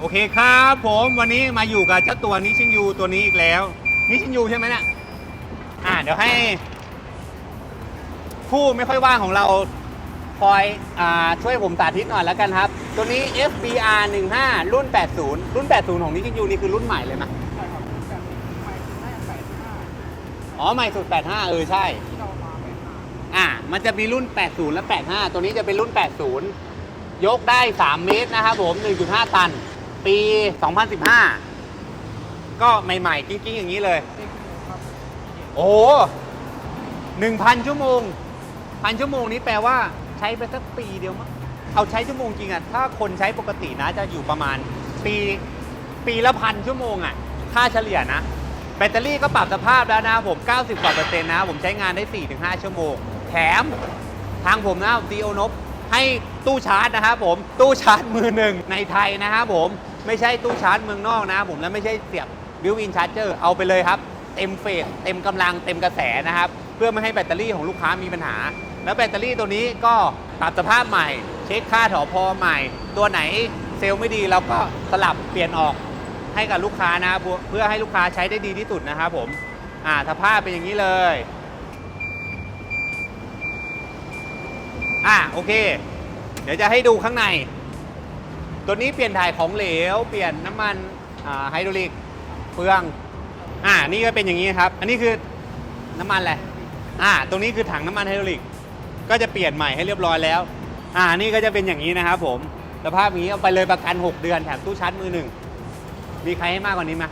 โอเคครับผมวันนี้มาอยู่กับเจ้าตัวนิชินยูตัวนี้อีกแล้วนิชินยูใช่ไหมเนี่ยอ่าเดี๋ยวให้ ผู้ไม่ค่อยว่างของเราคอยอ่าช่วยผมสาธิตหน่อยแล้วกันครับ ตัวนี้ FBR 15รุ่น 80 รุ่น 80 ของนิชินยูนี่คือรุ่นใหม่เลยไหมใช่ครับแบบใหม่สุดน่าจะแปดห้าอ๋อใหม่สุด 85 เออใช่ ที่เรามาแปดห้าอ่า มันจะมีรุ่น 80 และ 85 ตัวนี้จะเป็นรุ่น 80 ยกได้ 3 เมตรนะครับผม 1.5 ตัน ปี 2015 ก็ใหม่ๆ กิ้งๆ อย่างนี้เลย โอ้หนึ่งพันชั่วโมง พันชั่วโมงนี้แปลว่าใช้ไปสักปีเดียวมั้งเอาใช้ชั่วโมงจริงอะถ้าคนใช้ปกตินะจะอยู่ประมาณ ปีปีละพันชั่วโมงอะค่าเฉลี่ยนะ แบตเตอรี่ก็ปรับสภาพแล้วนะผม 90 กว่าเปอร์เซ็นต์นะ ผมใช้งานได้ 4-5 ชั่วโมง แถมทางผมนะดีโอนบให้ตู้ชาร์จนะครับผม ตู้ชาร์จมือหนึ่งในไทยนะครับผม ไม่ใช่ตู้ชาร์จเมืองนอกนะผมและไม่ใช่เสียบบิวอินชาร์เจอร์เอาไปเลยครับ เต็มเฟสเต็มกำลังเต็มกระแสนะครับ เพื่อไม่ให้แบตเตอรี่ของลูกค้ามีปัญหา แล้วแบตเตอรี่ตัวนี้ก็ปรับสภาพใหม่ เช็คค่าถอพอใหม่ ตัวไหนเซลล์ไม่ดีเราก็สลับเปลี่ยนออกให้กับลูกค้านะครับเพื่อให้ลูกค้าใช้ได้ดีที่สุดนะครับผมอ่าสภาพเป็นอย่างนี้เลยอ่าโอเค เดี๋ยวจะให้ดูข้างใน ตัวนี้เปลี่ยนถ่ายของเหลว เปลี่ยนน้ำมันไฮดรอลิกเฟือง อ่า นี่ก็เป็นอย่างนี้ครับ อันนี้คือน้ำมันอะไรอ่า ตรงนี้คือถังน้ำมันไฮดรอลิก ก็จะเปลี่ยนใหม่ให้เรียบร้อยแล้ว อ่า นี่ก็จะเป็นอย่างนี้นะครับผม สภาพนี้เอาไปเลยประกัน 6 เดือนแถมตู้ชาร์จมือหนึ่ง มีใครให้มากกว่านี้ไหม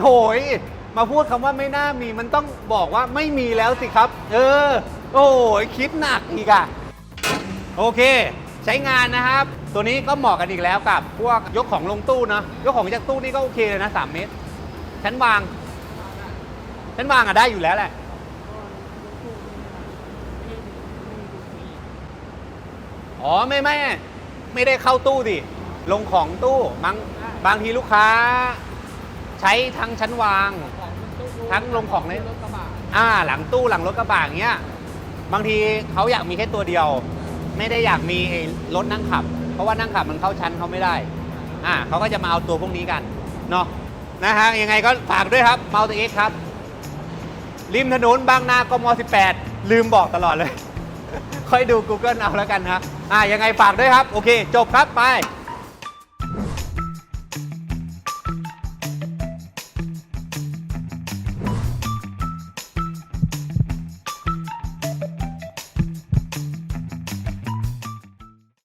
โอ้ยมาพูดคำว่าไม่น่ามีมันต้องบอกว่าไม่มีแล้วสิครับ เออ โอ้ยคิดหนักอีกอะโอเค ใช้งานนะครับ ตัวนี้ก็เหมาะกันอีกแล้วกับพวกยกของลงตู้เนอะยกของจากตู้นี่ก็โอเคเลยนะ3เมตรชั้นวางชั้นวางอะได้อยู่แล้วแหละอ๋อไม่ไม่ไม่ได้เข้าตู้ดิลงของตู้บางบางทีลูกค้า ใช้ทั้งชั้นวางงทั้งลงของในรถกระบะอ่า หลังตู้หลังรถกระบะอย่างเงี้ยบางทีเขาอยากมีแค่ตัวเดียว ไม่ได้อยากมีไอ้รถนั่งขับ เพราะว่านั่งขับมันเข้าชั้นเขาไม่ได้อ่าเขาก็จะมาเอาตัวพวกนี้กันเนาะนะฮะยังไงก็ฝากด้วยครับเมาตัวเอ็กครับ ริมถนนบางนากม 18 ลืมบอกตลอดเลย ค่อยดู Google เอาแล้วกันนะอ่ายังไงฝากด้วยครับ โอเค จบครับไป